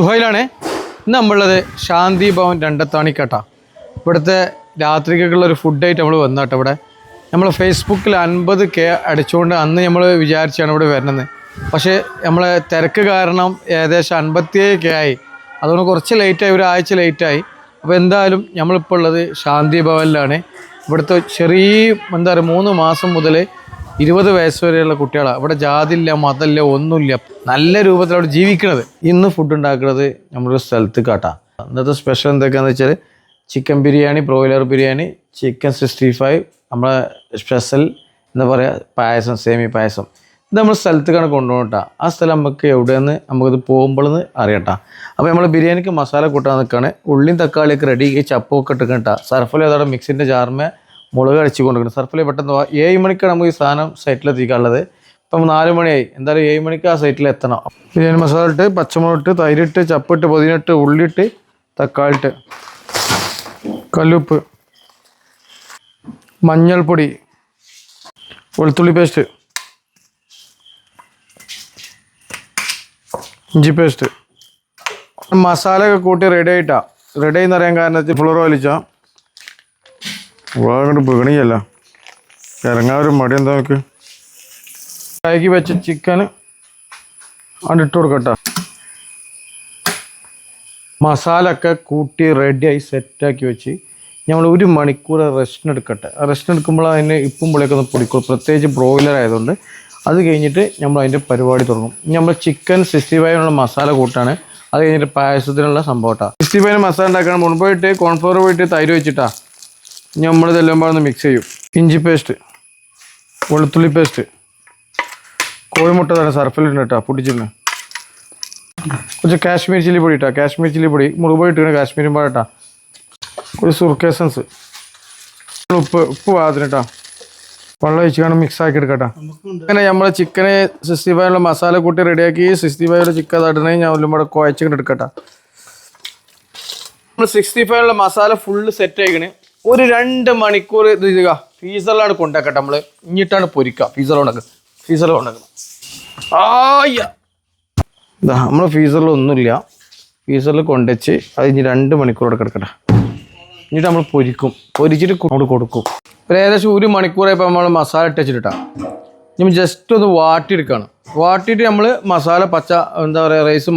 സുഹൈലാണേ. ഇന്ന് നമ്മളുള്ളത് ശാന്തി ഭവൻ രണ്ടത്താണിക്കട്ട. ഇവിടുത്തെ രാത്രിക്കുള്ള ഒരു ഫുഡ് ആയിട്ട് നമ്മൾ വന്നാട്ടോ ഇവിടെ. നമ്മൾ ഫേസ്ബുക്കിൽ അൻപത് കെ അടിച്ചുകൊണ്ട് അന്ന് നമ്മൾ വിചാരിച്ചാണ് ഇവിടെ വരുന്നത് പക്ഷേ നമ്മളെ തിരക്ക് കാരണം ഏകദേശം അൻപത്തിയേഴ് കെ ആയി. അതുകൊണ്ട് കുറച്ച് ലേറ്റായി ഒരാഴ്ച ലേറ്റായി. അപ്പോൾ എന്തായാലും നമ്മളിപ്പോൾ ഉള്ളത് ശാന്തി ഭവനിലാണ്. ഇവിടുത്തെ ചെറിയ എന്താ പറയുക മൂന്ന് മാസം മുതൽ ഇരുപത് വയസ്സ് വരെയുള്ള കുട്ടികളാണ് ഇവിടെ ജാതില്ല മതമില്ല ഒന്നുമില്ല. നല്ല രൂപത്തിൽ അവിടെ ജീവിക്കുന്നത് ഇന്ന് ഫുഡ് ഉണ്ടാക്കുന്നത് നമ്മളൊരു സ്ഥലത്ത് കാട്ടാം. ഇന്നത്തെ സ്പെഷ്യൽ എന്തൊക്കെയാണെന്ന് വെച്ചാൽ chicken biryani broiler biryani chicken sixty five നമ്മളെ സ്പെഷ്യൽ എന്താ പറയുക പായസം സേമി പായസം. ഇത് നമ്മൾ സ്ഥലത്തേക്കാണ് കൊണ്ടുപോകട്ടാ ആ സ്ഥലം നമുക്ക് എവിടെയെന്ന് നമുക്കത് പോകുമ്പോഴെന്ന് അറിയട്ടാ. അപ്പോൾ നമ്മൾ ബിരിയാണിക്ക് മസാല കൂട്ടാൻ നിൽക്കുകയാണ് ഉള്ളിയും തക്കാളിയൊക്കെ റെഡി ചപ്പൊക്കെ ഇട്ടിക്കട്ടാ സർഫല അതോടെ മിക്സിന്റെ ജാർമേ മുളക് അടിച്ചു കൊണ്ടിരിക്കുന്നത് സർഫല പെട്ടെന്ന് പോവാം ഏഴ് മണിക്കാണ് നമുക്ക് ഈ സാധനം സൈറ്റിലെത്തിക്കാനുള്ളത് ഇപ്പം നാല് മണിയായി. എന്തായാലും ഏഴ് മണിക്ക് ആ സൈറ്റിൽ എത്തണം. ബിരിയാണി മസാല ഇട്ട് പച്ചമുളക് ഇട്ട് തൈരിട്ട് ചപ്പിട്ട് പൊതിനിട്ട് ഉള്ളിട്ട് തക്കാളി ഇട്ട് കല്ലുപ്പ്. മഞ്ഞൾപ്പൊടി. വെളുത്തുള്ളി പേസ്റ്റ് ഇഞ്ചി പേസ്റ്റ് മസാലയൊക്കെ കൂട്ടി റെഡി ആയിട്ടാണ് റെഡി ആയിന്ന് അറിയാൻ കാരണം ഫ്ലോർ വലിച്ചാ. അങ്ങോട്ട് പികണിയല്ല ഇറങ്ങാൻ ഒരു മടി എന്താ നോക്ക് കൈക്ക് വെച്ച ചിക്കൻ അവിടെ ഇട്ട് കൊടുക്കട്ടെ. മസാല ഒക്കെ കൂട്ടി റെഡിയായി സെറ്റാക്കി വെച്ച് നമ്മൾ ഒരു മണിക്കൂർ റെസ്റ്റിന് എടുക്കട്ടെ. റെസ്റ്റിന് എടുക്കുമ്പോൾ അതിന് ഇപ്പം പുളിയൊക്കെ ഒന്ന് പൊടിക്കും പ്രത്യേകിച്ച് ബ്രോയിലർ ആയതുകൊണ്ട് അത് കഴിഞ്ഞിട്ട് നമ്മൾ അതിന്റെ പരിപാടി തുടങ്ങും. നമ്മൾ ചിക്കൻ സിക്സ്റ്റി ഫൈവിനുള്ള മസാല കൂട്ടാണ്. അത് കഴിഞ്ഞിട്ട് പായസത്തിനുള്ള സംഭവട്ടാണ് സിക്സ്റ്റി ഫൈവിന് മസാല ഉണ്ടാക്കാൻ മുൻപോയിട്ട് കോൺഫ്ലോർ പോയിട്ട് തൈര് വെച്ചിട്ടാ. ഇനി നമ്മൾ ഇതെല്ലാം പാടുന്ന മിക്സ് ചെയ്യും. ഇഞ്ചി പേസ്റ്റ് വെളുത്തുള്ളി പേസ്റ്റ് കോഴിമുട്ട തന്നെ സർഫിലിട്ടുണ്ട് കേട്ടോ പൊട്ടിച്ചിട്ടുണ്ട് കുറച്ച് കാശ്മീർ ചില്ലി പൊടി ഇട്ടാ കാശ്മീർ ചില്ലി പൊടി. മുളക് പൊടി ഇട്ടിട്ട് കാശ്മീരും പാടട്ടാ ഒരു സുർക്കേസൻസ് ഉപ്പ് ഉപ്പ് പാകത്തിന് കേട്ടോ വെള്ളം ഒഴിച്ച് കാണും മിക്സ് ആക്കി എടുക്കട്ടെ അങ്ങനെ നമ്മൾ ചിക്കന് സിക്സ്റ്റി ഫൈവിലുള്ള മസാല കൂട്ടി റെഡിയാക്കി സിക്സ്റ്റി ഫൈവിലെ ചിക്കൻ തടണേ ഞാൻ ഒന്നും കൂടെ കുഴച്ചിട്ട് എടുക്കട്ടെ നമ്മൾ സിക്സ്റ്റി ഫൈവിലുള്ള മസാല ഫുള്ള് സെറ്റ് ആയിക്കണ്. ഒരു രണ്ട് മണിക്കൂർ ഇത് ചെയ്യുക. ഫീസറിലാണ് കൊണ്ടാക്കട്ടെ നമ്മൾ ഇഞ്ഞിട്ടാണ് പൊരിക്കുക. ഫീസറിൽ ഉണ്ടാക്കുക ഫീസറിൽ ഉണ്ടാക്കണം ആയ്യ ഇതാ നമ്മൾ ഫീസറിൽ ഒന്നുമില്ല. ഫീസറിൽ കൊണ്ടുവച്ച് അത് ഇനി രണ്ട് മണിക്കൂറോടെ കിടക്കട്ടെ. എന്നിട്ട് നമ്മൾ പൊരിക്കും. പൊരിച്ചിട്ട് കൊണ്ട് കൊടുക്കും. ഒരു ഏകദേശം ഒരു മണിക്കൂറായപ്പോൾ നമ്മൾ മസാല ഇട്ട് വെച്ചിട്ടാ നമ്മൾ ജസ്റ്റ് ഒന്ന് വാട്ടിയെടുക്കുകയാണ് വാട്ടിയിട്ട് നമ്മൾ മസാല പച്ച എന്താ പറയുക റൈസ്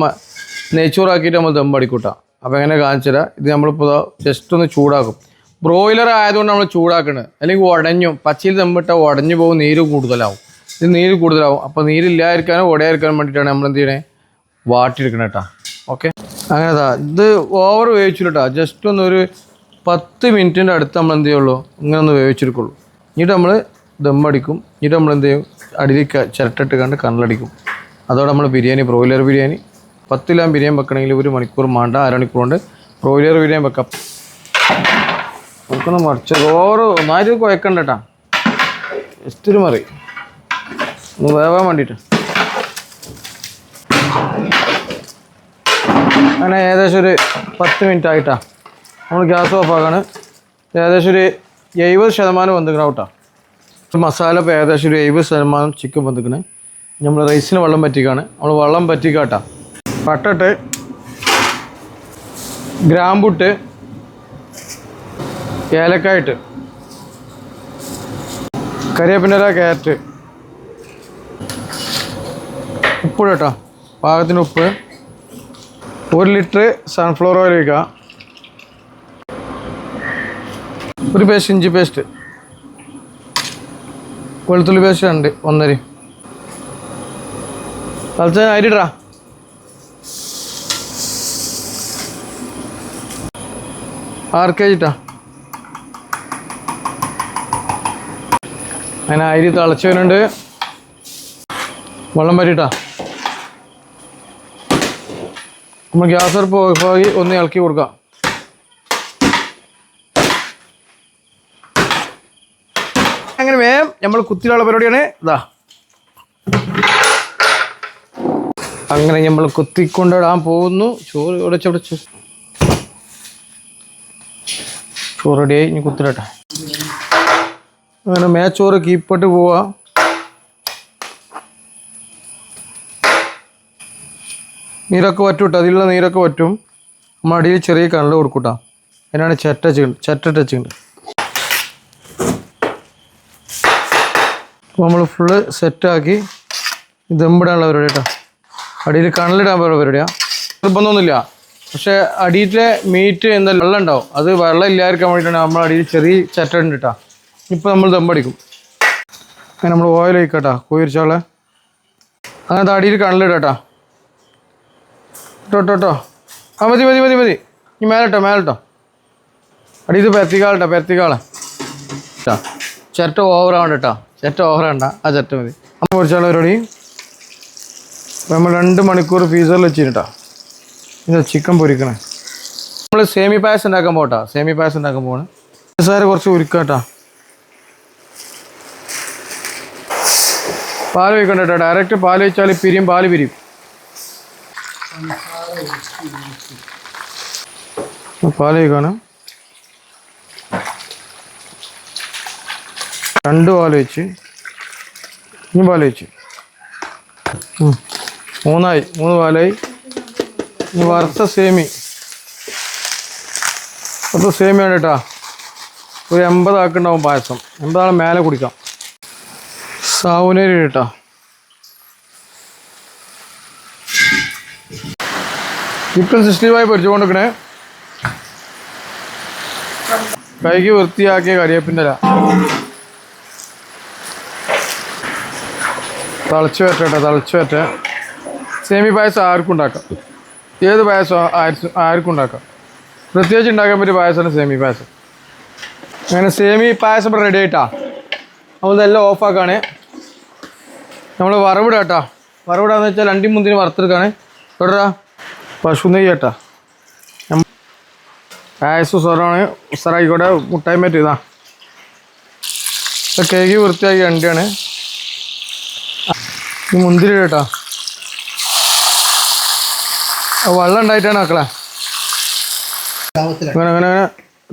നെയ്ച്ചോറാക്കിയിട്ട് നമ്മൾ ദം അടിക്കൂട്ടാം. അപ്പോൾ എങ്ങനെ കാണിച്ചു തരാം ഇത് നമ്മളിപ്പോൾ ജസ്റ്റ് ഒന്ന് ചൂടാക്കും. ബ്രോയിലർ ആയതുകൊണ്ട് നമ്മൾ ചൂടാക്കണത് അല്ലെങ്കിൽ ഉടഞ്ഞു പച്ചയിൽ ദമ്മിട്ട ഉടഞ്ഞു പോകും നീര് കൂടുതലാവും. ഇത് നീര് കൂടുതലാവും. അപ്പോൾ നീരില്ലായിരിക്കാനോ ഉടയായിരിക്കാനും വേണ്ടിയിട്ടാണ് നമ്മൾ എന്ത് ചെയ്യണേ? വാട്ടിയെടുക്കണം കേട്ടോ ഓക്കെ? അങ്ങനെതാ ഇത് ഓവർ വേവിച്ചില്ല കേട്ടോ ജസ്റ്റ് ഒന്ന് ഒരു പത്ത് മിനിറ്റിന്റെ അടുത്ത് നമ്മൾ എന്ത് ചെയ്യുള്ളൂ? ഇങ്ങനെ ഒന്ന് വേവിച്ചെടുക്കുള്ളൂ. എന്നിട്ട് നമ്മൾ ദമ്മടിക്കും എന്നിട്ട് നമ്മൾ എന്ത് ചെയ്യും? അടിയിൽ ചിരട്ടിട്ട് കണ്ട് കണ്ണടിക്കും അതോടെ നമ്മൾ ബിരിയാണി ബ്രോയിലർ ബിരിയാണി. പത്ത് ലാം ബിരിയാണി വെക്കണമെങ്കിൽ ഒരു മണിക്കൂർ മാണ്ട. അരമണിക്കൂർ കൊണ്ട് ബ്രോയിലർ ബിരിയാണി വെക്കാം. നമുക്കൊന്ന് മറിച്ച്. ഓവർ ഒന്നായിട്ട് കുഴക്കണ്ട കേട്ടാ. ജസ്റ്റ് ഒരു മറി. ഒന്ന് വേവാൻ വേണ്ടിയിട്ട്. അങ്ങനെ ഏകദേശം ഒരു പത്ത് മിനിറ്റ് ആയിട്ടാ. നമ്മൾ ഗ്യാസ് ഓഫ് ആക്കാണ്. ഏകദേശം ഒരു എഴുപത് ശതമാനം വന്നിക്കണം കേട്ടോ. മസാല ഇപ്പോൾ ഏകദേശം ഒരു എഴുപത് ശതമാനം ചിക്കൻ വന്നിക്കണ് നമ്മൾ റൈസിന് വെള്ളം പറ്റിക്കാണ്. നമ്മൾ വെള്ളം പറ്റിക്കാട്ടാ. പട്ടിട്ട് ഗ്രാമ്പുട്ട് ഏലക്കായിട്ട്. കരിയേപ്പിന്റെ ക്യാരറ്റ്. ഉപ്പ് കേട്ടോ പാകത്തിന് ഉപ്പ്. ഒരു ലിറ്റർ സൺഫ്ലവർ ഓയിൽ ഒഴിക്കുക. ഒരു പേസ്റ്റ് ഇഞ്ചി പേസ്റ്റ് വെളുത്തുള്ളി പേസ്റ്റ് രണ്ട് ഒന്നര. തലച്ച അരിടാ ആർ കെ ജിട്ടാ അങ്ങനെ അരി തിളച്ചവനുണ്ട് വെള്ളം വരിട്ടാ. നമ്മൾ ഗ്യാസ് അടുപ്പ് പോയി ഒന്ന് ഇളക്കി കൊടുക്കാം. അങ്ങനെ വേഗം നമ്മൾ കുത്തിയിലുള്ള പരിപാടിയാണ്. ഇതാ. അങ്ങനെ നമ്മൾ കുത്തിക്കൊണ്ടിടാൻ പോകുന്നു. ചോറ് ഉടച്ചുടച്ചു ചോറ് റെഡിയായി ഇനി കുത്തിടട്ടെ. അങ്ങനെ മേച്ചോറ് കീപ്പട്ട് പോവാ. നീരൊക്കെ വറ്റും കേട്ടോ അതിലുള്ള നീരൊക്കെ വറ്റും നമ്മൾ അടിയിൽ ചെറിയ കണ്ണിൽ കൊടുക്കൂട്ടാ. അതിനാണ് ചെറ്റ വെച്ചിട്ടുണ്ട് ചെറ്റ വെച്ചിട്ടുണ്ട് അപ്പോൾ നമ്മൾ ഫുള്ള് സെറ്റാക്കി ദമ്പിടാനുള്ള പരിപാടി കേട്ടോ അടിയിൽ കണലിടാൻ പരിപാടിയാണ് പരിപാടിയാ. നിർബന്ധമൊന്നുമില്ല. പക്ഷേ അടിയിലെ മീറ്റ് എന്താ വെള്ളം ഉണ്ടാവും അത് വെള്ളം ഇല്ലായിരിക്കാൻ വേണ്ടിയിട്ടാണ് നമ്മൾ അടിയിൽ ചെറിയ ചെറ്റ ഉണ്ട് കേട്ടോ ഇപ്പോൾ നമ്മൾ ദമ്പടിക്കും അങ്ങനെ നമ്മൾ ഓയിൽ ഒഴിക്കട്ടാ. കോയിരിച്ചാളെ അങ്ങനത്തെ അടിയിൽ കണലിടാട്ടാ ഇട്ടോ ഇട്ടോ ഇട്ടോ ആ മതി മതി മതി മതി. ഈ മേലിട്ടോ അടി ഇത് പെരത്തിക്കാളട്ടോ പെരത്തിക്കാളെ കേട്ടോ ചിരട്ട ഓവറാവണ്ട കേട്ടോ ചിരട്ട ഓവറാണ്ട ആ ചിരട്ട മതി. അമ്മ കുറിച്ചാളെ പരിപാടി. നമ്മൾ രണ്ട് മണിക്കൂർ ഫ്രീസറിൽ വെച്ചിട്ടാ ഇത് ചിക്കൻ പൊരിക്കണേ. നമ്മൾ സേമി പായസം ഉണ്ടാക്കാൻ പോട്ടാ. സേമി പായസം ഉണ്ടാക്കാൻ പോകണേ സാറ് കുറച്ച് ഉരുക്കാട്ടാ. പാൽ ഒഴിക്കണ്ട കേട്ടോ ഡയറക്റ്റ് പാൽ ഒഴിച്ചാൽ പിരിയും പാൽ പിരിയും. പാൽ ഒഴിക്കാണ് രണ്ട് പാൽ വെച്ച് ഇനി പാൽ വെച്ച്. മൂന്നായി. മൂന്ന് പാലായി. ഇനി വറുത്ത സേമി. വറുത്ത സേമിയാണ് കേട്ടാ. ഒരു എൺപതാക്കുണ്ടാവും പായസം. എൺപതാൾ മേലെ കുടിക്കാം. സാവുനേരി കേട്ടാ ചിക്കൻ സിക്സ്റ്റി ഫൈവ് പൊരിച്ചുകൊണ്ടിരിക്കണേ. കൈക്ക് വൃത്തിയാക്കിയ കരിയേപ്പിന്റെ ഇല. തിളച്ച് വരട്ടെ തളച്ചു വരട്ടെ. സേമി പായസം ആർക്കും ഉണ്ടാക്കാം. ഏത് പായസം ആർക്കും ഉണ്ടാക്കാം. പ്രത്യേകിച്ച് ഉണ്ടാക്കാൻ പറ്റിയ പായസമാണ് സേമി പായസം. അങ്ങനെ സേമി പായസം റെഡി ആയിട്ടാ. അപ്പോൾ ഇതെല്ലാം ഓഫാക്കാണ് നമ്മൾ വറവിടാ കേട്ടോ വറവിടാന്ന് വെച്ചാൽ രണ്ടി മുന്തിന് വറുത്തെടുക്കാണ്. തുടരാ പശു നെയ്യ് കേട്ടാ ആയസ് സ്വരമാണ് ഉസറായിക്കോട്ടെ മുട്ടായി പറ്റിയതാ കേക്ക് വൃത്തിയാക്കി രണ്ടിയാണ് ഈ മുന്തിരി കേട്ടോ. ആ വെള്ളം ഉണ്ടായിട്ടാണ് മക്കളെ. അങ്ങനെ അങ്ങനെ അങ്ങനെ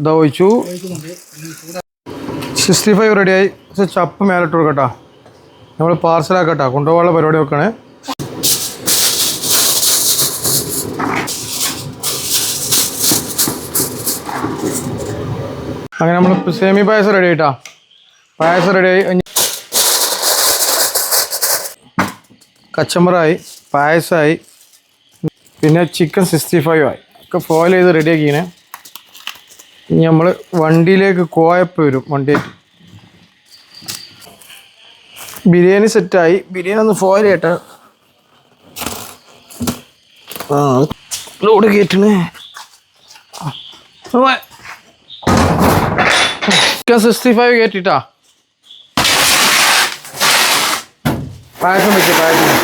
ഇതാ ഒഴിച്ചു. സിക്സ്റ്റി ഫൈവ് റെഡിയായി. ചപ്പ് മേലിട്ട് കൊടുക്കട്ടോ. നമ്മൾ പാർസലാക്കട്ടോ. കൊണ്ടുപോകാനുള്ള പരിപാടി വെക്കണേ അങ്ങനെ നമ്മൾ സേമി പായസം റെഡി ആയിട്ടാ. പായസം റെഡി ആയി. കച്ചമ്പറായി പായസമായി പിന്നെ ചിക്കൻ സിക്സ്റ്റി ഫൈവ് ആയി. ഒക്കെ ഫോയിൽ ചെയ്ത് റെഡിയാക്കിനെ ഇനി നമ്മൾ വണ്ടിയിലേക്ക് കോയപ്പ് വരും. വണ്ടിയേക്ക് ബിരിയാണി സെറ്റായി. ബിരിയാണി ഒന്ന് ഫോയിൽ ചെയ്യട്ടെ. ആ ലോഡ് കയറ്റണേ സിക്സ്റ്റി ഫൈവ് കയറ്റിട്ടാ പായസം വെച്ച് പായസം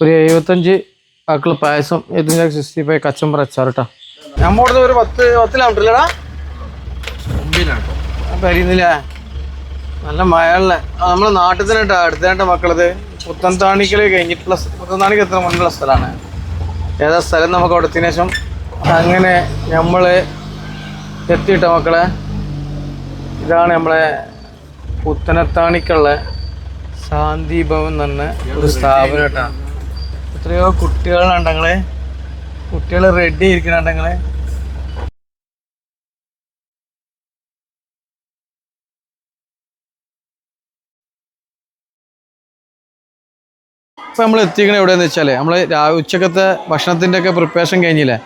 ഒരു എഴുപത്തഞ്ച് ആക്കൾ പായസം. ഇതിന്റെ സിക്സ്റ്റി ഫൈവ് കച്ചമ്പർ അച്ചാറിട്ടാ നമ്മുടെ ഒരു പത്ത് പത്ത് കിലോമീറ്റർ ഇല്ലടാ പരിയുന്നില്ല? നല്ല മഴല്ലേ നമ്മളെ നാട്ടിൽ തന്നെ കേട്ടോ അടുത്തായിട്ട് മക്കളത് പുത്തൻതാണിക്കൽ കഴിഞ്ഞിട്ടുള്ള പുത്തൻതാണിക്ക് എത്ര മുന്നിലുള്ള സ്ഥലമാണ്. ഏതാ സ്ഥലം നമുക്ക് അവിടെ ശേഷം? അങ്ങനെ നമ്മൾ എത്തിയിട്ട മക്കളെ ഇതാണ് നമ്മളെ പുത്തനത്താണിക്കുള്ള ശാന്തി ഭവൻ എന്ന ഒരു സ്ഥാപനം കേട്ടോ. എത്രയോ കുട്ടികളുണ്ടെങ്കിൽ കുട്ടികൾ റെഡി ഇരിക്കണുണ്ടെങ്ങളെ ഇപ്പം നമ്മൾ എത്തിക്കണേ എവിടെയെന്ന് വെച്ചാൽ നമ്മൾ ഉച്ചക്കത്തെ ഭക്ഷണത്തിന്റെ ഒക്കെ പ്രിപ്പറേഷൻ കഴിഞ്ഞില്ലേ?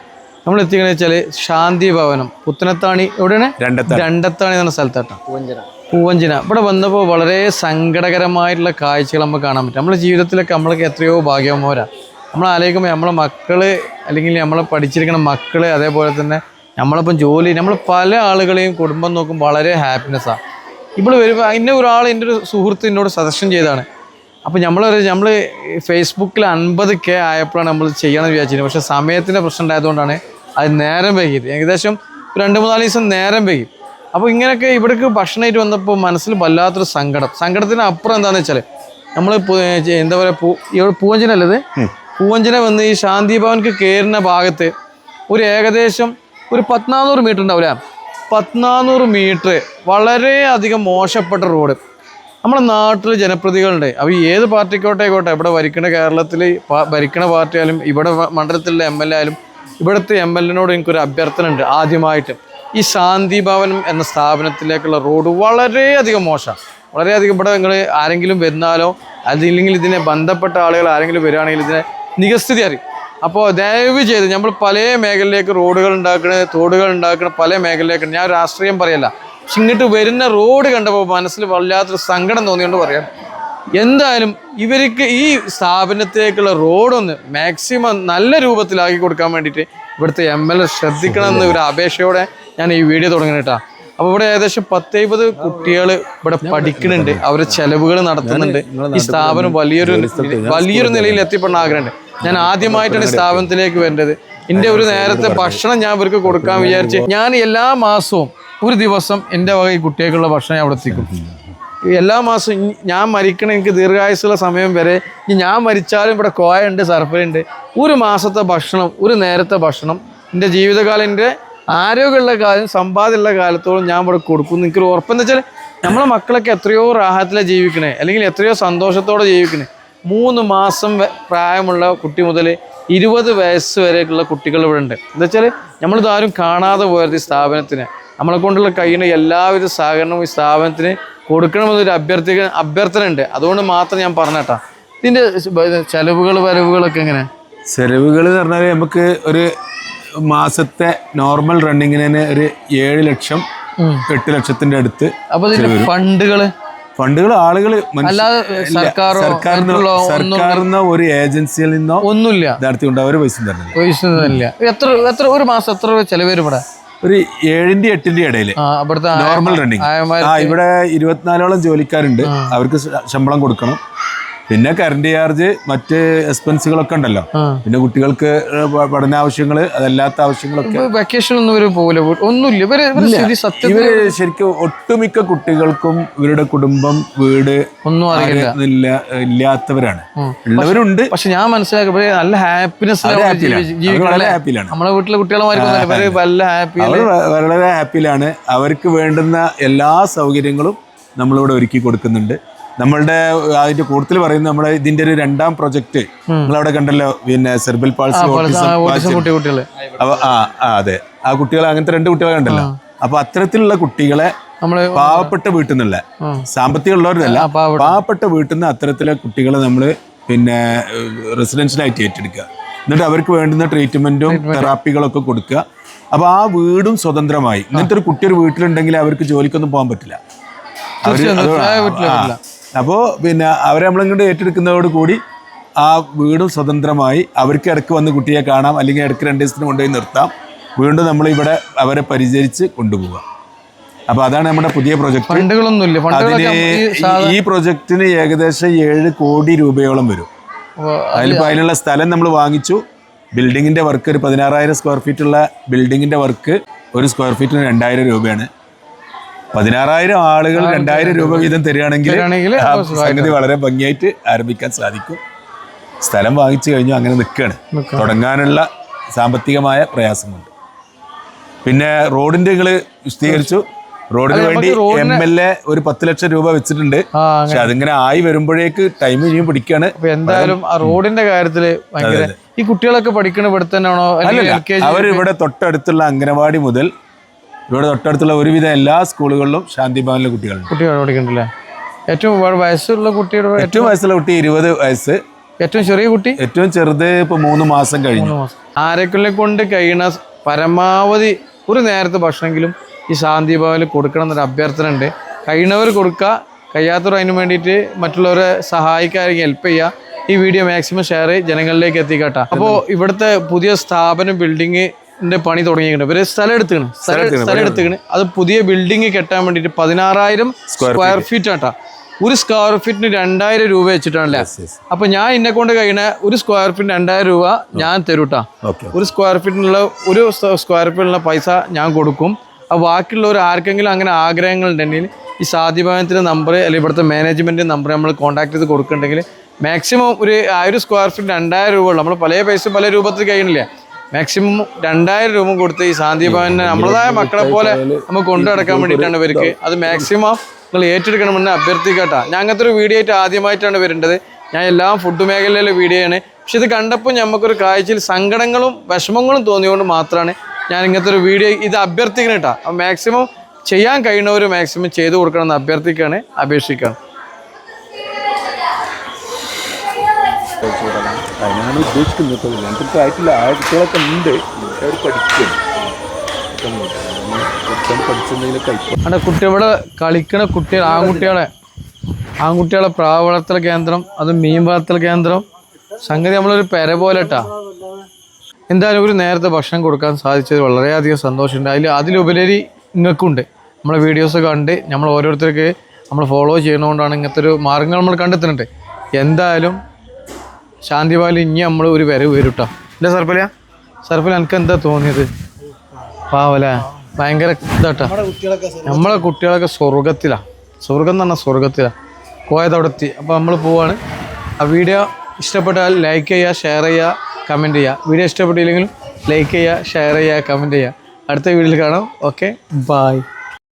നമ്മൾ എത്തിക്കണേ വെച്ചാൽ ശാന്തി ഭവനം പുത്തനത്താണി എവിടെയാണ്? രണ്ടത്താണി. രണ്ടത്താണി എന്ന സ്ഥലത്താട്ടോ. പൂവഞ്ചിന ഇവിടെ വന്നപ്പോൾ വളരെ സങ്കടകരമായിട്ടുള്ള കാഴ്ചകൾ നമുക്ക് കാണാൻ പറ്റും. നമ്മുടെ ജീവിതത്തിലൊക്കെ നമ്മളൊക്കെ എത്രയോ ഭാഗ്യമോരാ നമ്മൾ ആലോചിക്കുമ്പോൾ നമ്മളെ മക്കൾ അല്ലെങ്കിൽ നമ്മളെ പഠിച്ചിരിക്കുന്ന മക്കൾ അതേപോലെ തന്നെ നമ്മളിപ്പം ജോലി നമ്മൾ പല ആളുകളെയും കുടുംബം നോക്കുമ്പോൾ വളരെ ഹാപ്പിനെസ്സാണ് ഇവിടെ വരുമ്പോൾ ഇന്ന ഒരാൾ എന്റെ ഒരു സുഹൃത്ത് എന്നോട് സജഷൻ ചെയ്തതാണ്. അപ്പോൾ നമ്മൾ നമ്മൾ ഫേസ്ബുക്കിൽ അൻപത് കെ ആയപ്പോഴാണ് നമ്മൾ ചെയ്യണമെന്ന് വിചാരിച്ചിരുന്നത്. പക്ഷേ സമയത്തിന്റെ പ്രശ്നം ഉണ്ടായതുകൊണ്ടാണ് അത് നേരം വൈകിയത്. ഏകദേശം രണ്ട് മൂന്നാൽ ദിവസം നേരം വൈകി. അപ്പോൾ ഇങ്ങനെയൊക്കെ ഇവിടേക്ക് ഭക്ഷണമായിട്ട് വന്നപ്പോൾ മനസ്സിൽ വല്ലാത്തൊരു സങ്കടം. സങ്കടത്തിന് അപ്പുറം എന്താണെന്ന് വെച്ചാൽ നമ്മൾ എന്താ പറയുക പൂ ഇവിടെ പൂവഞ്ചനല്ലത് പൂവഞ്ചന വന്ന് ഈ ശാന്തി ഭവൻക്ക് കയറുന്ന ഭാഗത്ത് ഒരു ഏകദേശം ഒരു പത്നാനൂറ് മീറ്റർ ഉണ്ടാവില്ല? പത്നാനൂറ് മീറ്റർ. വളരെ അധികം മോശപ്പെട്ട റോഡ്. നമ്മുടെ നാട്ടിൽ ജനപ്രതികളുണ്ട് അവ ഏത് പാർട്ടിക്കോട്ടെ ആയിക്കോട്ടെ ഇവിടെ ഭരിക്കണ കേരളത്തിൽ ഭരിക്കണ പാർട്ടിയാലും ഇവിടെ മണ്ഡലത്തിലുള്ള എം എൽ എ ആയാലും ഇവിടുത്തെ എം എൽ എനോട് എനിക്കൊരു അഭ്യർത്ഥന ഉണ്ട് ആദ്യമായിട്ട്. ഈ ശാന്തി ഭവൻ എന്ന സ്ഥാപനത്തിലേക്കുള്ള റോഡ് വളരെയധികം മോശമാണ്. വളരെയധികം ഇവിടെ നിങ്ങൾ ആരെങ്കിലും വരുന്നാലോ അതില്ലെങ്കിൽ ഇതിനെ ബന്ധപ്പെട്ട ആളുകൾ ആരെങ്കിലും വരികയാണെങ്കിൽ ഇതിനെ നികസ്ഥിതി അറിയും. അപ്പോൾ ദയവ് ചെയ്ത് നമ്മൾ പല മേഖലയിലേക്ക് റോഡുകൾ ഉണ്ടാക്കണ തോടുകൾ ഉണ്ടാക്കണ പല മേഖലയിലേക്ക്. ഞാൻ രാഷ്ട്രീയം പറയല്ല. പക്ഷെ ഇങ്ങോട്ട് വരുന്ന റോഡ് കണ്ടപ്പോൾ മനസ്സിൽ വല്ലാത്തൊരു സങ്കടം തോന്നിയോണ്ട് പറയാം. എന്തായാലും ഇവർക്ക് ഈ സ്ഥാപനത്തിലേക്കുള്ള റോഡൊന്ന് മാക്സിമം നല്ല രൂപത്തിലാക്കി കൊടുക്കാൻ വേണ്ടിയിട്ട് ഇവിടുത്തെ എം എൽ എ ശ്രദ്ധിക്കണമെന്ന് ഒരു അപേക്ഷയോടെ ഞാൻ ഈ വീഡിയോ തുടങ്ങുന്നിട്ടാ അപ്പോൾ ഇവിടെ ഏകദേശം പത്തൊമ്പത് കുട്ടികൾ ഇവിടെ പഠിക്കുന്നുണ്ട്. അവരെ ചെലവുകൾ നടത്തുന്നുണ്ട്. ഈ സ്ഥാപനം വലിയൊരു വലിയൊരു നിലയിൽ എത്തിപ്പെടാൻ ആഗ്രഹമുണ്ട്. ഞാൻ ആദ്യമായിട്ടാണ് ഈ സ്ഥാപനത്തിലേക്ക് വരേണ്ടത്. എന്റെ ഒരു നേരത്തെ ഭക്ഷണം ഞാൻ ഇവർക്ക് കൊടുക്കാൻ വിചാരിച്ച് ഞാൻ എല്ലാ മാസവും ഒരു ദിവസം എന്റെ വക ഈ കുട്ടികൾക്കുള്ള ഭക്ഷണം ഞാൻ അവിടെ എത്തിക്കും എല്ലാ മാസവും ഞാൻ മരിക്കണ എനിക്ക് ദീർഘായുസുള്ള സമയം വരെ ഇനി ഞാൻ മരിച്ചാലും ഇവിടെ കോയുണ്ട് സർഫലുണ്ട് ഒരു മാസത്തെ ഭക്ഷണം ഒരു നേരത്തെ ഭക്ഷണം എന്റെ ജീവിതകാലം എന്റെ ആരോഗ്യമുള്ള കാലം സമ്പാദ്യമുള്ള കാലത്തോളം ഞാൻ ഇവിടെ കൊടുക്കും എനിക്കൊരു ഉറപ്പെന്ന് വെച്ചാൽ നമ്മളെ മക്കളൊക്കെ എത്രയോ റാഹത്തിലാണ് ജീവിക്കണേ. അല്ലെങ്കിൽ എത്രയോ സന്തോഷത്തോടെ ജീവിക്കണേ. മൂന്ന് മാസം പ്രായമുള്ള കുട്ടി മുതൽ ഇരുപത് വയസ്സ് വരെയുള്ള കുട്ടികൾ ഇവിടെ ഉണ്ട്. എന്താ വെച്ചാൽ നമ്മളിതാരും കാണാതെ പോയത് ഈ സ്ഥാപനത്തിന്. നമ്മളെ കൊണ്ടുള്ള കഴിയുന്ന എല്ലാവിധ സഹകരണവും ഈ സ്ഥാപനത്തിന് കൊടുക്കണമെന്നൊരു അഭ്യർത്ഥിക്ക അഭ്യർത്ഥന ഉണ്ട് അതുകൊണ്ട് മാത്രം ഞാൻ പറഞ്ഞേട്ടാ ഇതിന്റെ ചെലവുകൾ വരവുകളൊക്കെ എങ്ങനെ? ചെലവുകൾ എന്ന് പറഞ്ഞാൽ നമുക്ക് ഒരു മാസത്തെ നോർമൽ റണ്ണിങ്ങിന് തന്നെ ഒരു ഏഴ് ലക്ഷം എട്ട് ലക്ഷത്തിന്റെ അടുത്ത് അപ്പൊ ഫണ്ടുകൾ? ഫണ്ടുകൾ ആളുകൾ സർക്കാരിന്നോ ഒരു ഏജൻസിയിൽ നിന്നോ ഒന്നുമില്ല. നടത്തിക്കൊണ്ട് അവർ പൈസ തരുന്നില്ല. പൈസ എത്ര എത്ര ഒരു മാസം എത്ര ചെലവ് വരും ഇവിടെ? ഒരു ഏഴിന്റെ എട്ടിന്റെ ഇടയിൽ നോർമൽ റണ്ണിങ് ഇവിടെ ഇരുപത്തിനാലോളം ജോലിക്കാരുണ്ട്. അവർക്ക് ശമ്പളം കൊടുക്കണം. പിന്നെ കറണ്ട് ചാർജ് മറ്റ് എക്സ്പെൻസുകളൊക്കെ ഉണ്ടല്ലോ. പിന്നെ കുട്ടികൾക്ക് പഠന ആവശ്യങ്ങൾ അതല്ലാത്ത ആവശ്യങ്ങളൊക്കെ. വെക്കേഷൻ ഒന്നും ഇവർ പോകില്ല ഒന്നുമില്ല. ശരിക്കും ഒട്ടുമിക്ക കുട്ടികൾക്കും ഇവരുടെ കുടുംബം വീട് ഒന്നും അറിയില്ല. ഇല്ലാത്തവരാണ്. ഉള്ളവരുണ്ട്. പക്ഷെ ഞാൻ മനസ്സിലാക്കി നല്ല ഹാപ്പിനെസ്. വളരെ ഹാപ്പിയിലാണ് നമ്മളെ വീട്ടിലെ കുട്ടികളെ ഹാപ്പി അവർ വളരെ ഹാപ്പിയിലാണ് അവർക്ക് വേണ്ടുന്ന എല്ലാ സൗകര്യങ്ങളും നമ്മളിവിടെ ഒരുക്കി കൊടുക്കുന്നുണ്ട്. നമ്മളുടെ അതിന്റെ കൂടുതൽ പറയുന്നത് നമ്മുടെ ഇതിന്റെ ഒരു രണ്ടാം പ്രൊജക്ട്. നിങ്ങളവിടെ കണ്ടല്ലോ പിന്നെ സെർബൽ പാൾസ് ഓട്ടിസം ആ അതെ. ആ കുട്ടികൾ അങ്ങനത്തെ രണ്ട് കുട്ടികളെ കണ്ടല്ലോ. അപ്പൊ അത്തരത്തിലുള്ള കുട്ടികളെ പാവപ്പെട്ട വീട്ടിൽ നിന്നുള്ള സാമ്പത്തികം ഉള്ളവരല്ല പാവപ്പെട്ട. പാവപ്പെട്ട വീട്ടിൽ നിന്ന് അത്തരത്തിലെ കുട്ടികളെ നമ്മൾ പിന്നെ റെസിഡൻഷ്യലായിട്ട് ഏറ്റെടുക്കുക. എന്നിട്ട് അവർക്ക് വേണ്ടുന്ന ട്രീറ്റ്മെന്റും തെറാപ്പികളൊക്കെ കൊടുക്കുക. അപ്പൊ ആ വീടും സ്വതന്ത്രമായി. ഇങ്ങനത്തെ ഒരു കുട്ടി ഒരു വീട്ടിലുണ്ടെങ്കിൽ അവർക്ക് ജോലിക്കൊന്നും പോകാൻ പറ്റില്ല. അവർ തീർച്ചയായും, അത് തീർച്ചയായും പറ്റില്ല, ആ, പറ്റില്ല. അപ്പോ പിന്നെ അവരെ നമ്മളിങ്ങോട്ട് ഏറ്റെടുക്കുന്നതോട് കൂടി ആ വീടും സ്വതന്ത്രമായി അവർക്ക് ഇടയ്ക്ക് വന്ന് കുട്ടിയെ കാണാം അല്ലെങ്കിൽ ഇടയ്ക്ക് രണ്ട് ദിവസത്തിന് കൊണ്ടുപോയി നിർത്താം. വീണ്ടും നമ്മൾ ഇവിടെ അവരെ പരിചരിച്ച് കൊണ്ടുപോകാം അപ്പോൾ അതാണ് നമ്മുടെ പുതിയ പ്രൊജക്ട്. ഫണ്ടുകളൊന്നുമില്ല അതിന് ഈ പ്രൊജക്ടിന് ഏകദേശം ഏഴ് കോടി രൂപയോളം വരും. അതിലിപ്പോൾ അതിനുള്ള സ്ഥലം നമ്മൾ വാങ്ങിച്ചു. ബിൽഡിങ്ങിന്റെ വർക്ക് ഒരു പതിനാറായിരം സ്ക്വയർ ഫീറ്റ് ഉള്ള ബിൽഡിങ്ങിന്റെ വർക്ക് ഒരു സ്ക്വയർ ഫീറ്റിന് രണ്ടായിരം രൂപയാണ്. പതിനാറായിരം ആളുകൾ രണ്ടായിരം രൂപ വീതം തരികയാണെങ്കിൽ സംഗതി വളരെ ഭംഗിയായിട്ട് ആരംഭിക്കാൻ സാധിക്കും. സ്ഥലം വാങ്ങിച്ചു കഴിഞ്ഞു അങ്ങനെ നിൽക്കുകയാണ്. തുടങ്ങാനുള്ള സാമ്പത്തികമായ പ്രയാസമുണ്ട്. പിന്നെ റോഡിന്റെ നിങ്ങൾ വിശദീകരിച്ചു. റോഡിന് വേണ്ടി എം എൽ എ ഒരു പത്ത് ലക്ഷം രൂപ വെച്ചിട്ടുണ്ട്. പക്ഷെ അതിങ്ങനെ ആയി വരുമ്പോഴേക്ക് ടൈം ഇനിയും പിടിക്കാണ്. എന്തായാലും ആ റോഡിന്റെ കാര്യത്തിൽ ഈ കുട്ടികളൊക്കെ പഠിക്കണ ഇവിടെ തന്നെയാണോ അവർ ഇവിടെ തൊട്ടടുത്തുള്ള അംഗനവാടി മുതൽ ഇവിടെ തൊട്ടടുത്തുള്ള ഒരുവിധ എല്ലാ സ്കൂളുകളിലും ശാന്തി ഭവനിലെ കുട്ടികളുണ്ട്. കുട്ടികൾ പഠിക്കണ്ടല്ലേ ഏറ്റവും വയസ്സുള്ള കുട്ടിയുടെ ഏറ്റവും വയസ്സുള്ള കുട്ടി ഇരുപത് വയസ്സ്. ഏറ്റവും ചെറിയ കുട്ടി? ഏറ്റവും ചെറുത് ഇപ്പൊ മൂന്ന് മാസം കഴിഞ്ഞു. ആരെക്കൊല്ലെ കൊണ്ട് കഴിയണ പരമാവധി ഒരു നേരത്തെ ഭക്ഷണമെങ്കിലും ഈ ശാന്തി ഭവനിൽ കൊടുക്കണം എന്നൊരു അഭ്യർത്ഥന ഉണ്ട്. കഴിയണവർ കൊടുക്കുക കഴിയാത്തവർ അതിന് വേണ്ടിയിട്ട് മറ്റുള്ളവരെ സഹായിക്കാരെങ്കിൽ ഹെൽപ്പ് ചെയ്യുക. ഈ വീഡിയോ മാക്സിമം ഷെയർ ജനങ്ങളിലേക്ക് എത്തിക്കട്ടെ. അപ്പോൾ ഇവിടുത്തെ പുതിയ സ്ഥാപനം ബിൽഡിങ്ങിന്റെ പണി തുടങ്ങിയിട്ടുണ്ട്. ഇവർ സ്ഥലം എടുത്തുകണ് സ്ഥലം എടുത്തുകണ് അത് പുതിയ ബിൽഡിംഗ് കെട്ടാൻ വേണ്ടിയിട്ട് പതിനാറായിരം സ്ക്വയർ ഫീറ്റ് ആട്ടാ. ഒരു സ്ക്വയർ ഫീറ്റിന് രണ്ടായിരം രൂപ വെച്ചിട്ടാണല്ലേ? അപ്പൊ ഞാൻ എന്നെ കൊണ്ട് കഴിയണ ഒരു സ്ക്വയർ ഫീറ്റ് രണ്ടായിരം രൂപ ഞാൻ തരൂട്ടാ. ഒരു സ്ക്വയർ ഫീറ്റിനുള്ള ഒരു സ്ക്വയർ ഫീറ്റിനുള്ള പൈസ ഞാൻ കൊടുക്കും. അപ്പോൾ ബാക്കിയുള്ളവർ ആർക്കെങ്കിലും അങ്ങനെ ആഗ്രഹങ്ങൾ ഉണ്ടെങ്കിൽ ഈ സാധ്യഭവനത്തിന്റെ നമ്പർ അല്ലെങ്കിൽ ഇവിടുത്തെ മാനേജ്മെന്റ് നമ്പർ നമ്മൾ കോൺടാക്ട് ചെയ്ത് കൊടുക്കുന്നുണ്ടെങ്കിൽ മാക്സിമം ഒരു ആ ഒരു സ്ക്വയർ ഫീറ്റ് രണ്ടായിരം രൂപ ഉള്ളൂ. നമ്മൾ പല പൈസ പല രൂപത്തിൽ കഴിയണില്ലേ മാക്സിമം രണ്ടായിരം രൂപ കൊടുത്ത് ഈ സാന്ധ്യഭവനെ നമ്മളതായ മക്കളെ പോലെ നമുക്ക് കൊണ്ടു നടക്കാൻ വേണ്ടിയിട്ടാണ് ഇവർക്ക്. അത് മാക്സിമം നിങ്ങൾ ഏറ്റെടുക്കണമെന്ന് അഭ്യർത്ഥിക്കട്ടാ. ഞാൻ അങ്ങനത്തെ ഒരു വീഡിയോ ആയിട്ട് ആദ്യമായിട്ടാണ് വരേണ്ടത്. ഞാൻ എല്ലാം ഫുഡ് മേഖലയിലെ വീഡിയോ ആണ്. പക്ഷെ ഇത് കണ്ടപ്പോൾ നമുക്കൊരു കാഴ്ചയിൽ സങ്കടങ്ങളും വിഷമങ്ങളും തോന്നിയുകൊണ്ട് മാത്രമാണ് ഞാൻ ഇങ്ങനത്തെ ഒരു വീഡിയോ ഇത് അഭ്യർത്ഥിക്കണം കേട്ടോ മാക്സിമം ചെയ്യാൻ കഴിയുന്നവർ മാക്സിമം ചെയ്തു കൊടുക്കണമെന്ന് അഭ്യർത്ഥിക്കുകയാണ് അപേക്ഷിക്കുകയാണ് അതിനാണ് ഉദ്ദേശിക്കുന്നത്. ഞങ്ങൾക്ക് ആയിട്ടില്ല. ആ കുട്ടികളൊക്കെ ഉണ്ട് അവർ പഠിക്കും. അവിടെ കുട്ടി ഇവിടെ കളിക്കണ കുട്ടികൾ ആൺകുട്ടികളെ. ആൺകുട്ടികളെ പ്രാവ് കേന്ദ്രം അത് മീൻ വളർത്തൽ കേന്ദ്രം. സംഗതി നമ്മളൊരു പെര പോലെ കേട്ടാ എന്തായാലും ഒരു നേരത്തെ ഭക്ഷണം കൊടുക്കാൻ സാധിച്ചത് വളരെയധികം സന്തോഷമുണ്ട്. അതിൽ അതിലുപരി നിങ്ങൾക്കുണ്ട്. നമ്മളെ വീഡിയോസ് കണ്ട് നമ്മൾ ഓരോരുത്തർക്ക് നമ്മൾ ഫോളോ ചെയ്യണതുകൊണ്ടാണ് ഇങ്ങനത്തെ ഒരു മാർഗങ്ങൾ നമ്മൾ കണ്ടെത്തുന്നുണ്ട്. എന്തായാലും ശാന്തിപാലി ഇനി നമ്മൾ ഒരു വരവ് വരും കേട്ടോ അല്ലേ സർപ്പല സർപ്പല എനിക്ക് എന്താ തോന്നിയത്? പാവലേ ഭയങ്കര ഇതാട്ടാ നമ്മളെ കുട്ടികളൊക്കെ സ്വർഗത്തിലാണ് സ്വർഗം എന്ന് പറഞ്ഞാൽ സ്വർഗത്തിലാണ് പോയത് അവിടെ എത്തി അപ്പോൾ നമ്മൾ പോവാണ്. ആ വീഡിയോ ഇഷ്ടപ്പെട്ടാൽ ലൈക്ക് ചെയ്യുക ഷെയർ ചെയ്യുക കമന്റ് ചെയ്യുക. വീഡിയോ ഇഷ്ടപ്പെട്ടില്ലെങ്കിൽ ലൈക്ക് ചെയ്യുക ഷെയർ ചെയ്യുക കമന്റ് ചെയ്യുക. അടുത്ത വീഡിയോയിൽ കാണാം. Okay bye